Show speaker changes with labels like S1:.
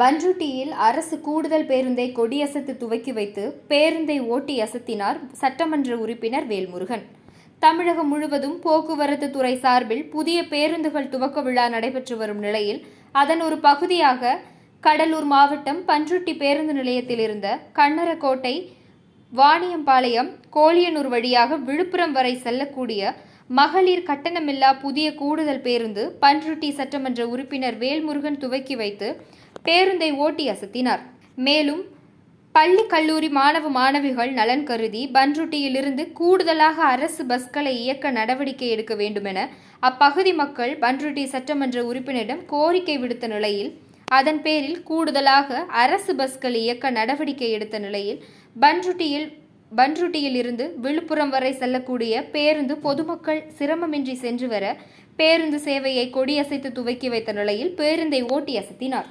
S1: அரசு கூடுதல் பேருந்தை கொடியசத்து துவக்கி வைத்து பேருந்தை ஓட்டி அசத்தினார் சட்டமன்ற உறுப்பினர் வேல்முருகன். தமிழகம் முழுவதும் போக்குவரத்து துறை சார்பில் புதிய பேருந்துகள் துவக்க விழா நடைபெற்று வரும் நிலையில் அதன் ஒரு பகுதியாக கடலூர் மாவட்டம் பன்ருட்டி பேருந்து நிலையத்தில் இருந்த கண்ணரக்கோட்டை வாணியம்பாளையம் கோழியனூர் வழியாக விழுப்புரம் வரை செல்லக்கூடிய மகளிர் கட்டணமில்லா புதிய கூடுதல் பேருந்து பன்ருட்டி சட்டமன்ற உறுப்பினர் வேல்முருகன் துவக்கி வைத்து பேருந்தை ஓட்டி அசத்தினார். மேலும் பள்ளி கல்லூரி மாணவ மாணவிகள் நலன் கருதி பன்ருட்டியிலிருந்து கூடுதலாக அரசு பஸ்களை இயக்க நடவடிக்கை எடுக்க வேண்டுமென அப்பகுதி மக்கள் பன்ருட்டி சட்டமன்ற உறுப்பினரிடம் கோரிக்கை விடுத்த நிலையில் அதன் பேரில் கூடுதலாக அரசு பஸ்கள் இயக்க நடவடிக்கை எடுத்த நிலையில் பன்ருட்டியில் பன்ருட்டியில் இருந்து விழுப்புரம் வரை செல்லக்கூடிய பேருந்து பொதுமக்கள் சிரமமின்றி சென்று வர பேருந்து சேவையை கொடியசைத்து துவக்கி வைத்த நிலையில் பேருந்தை ஓட்டி அசத்தினார்.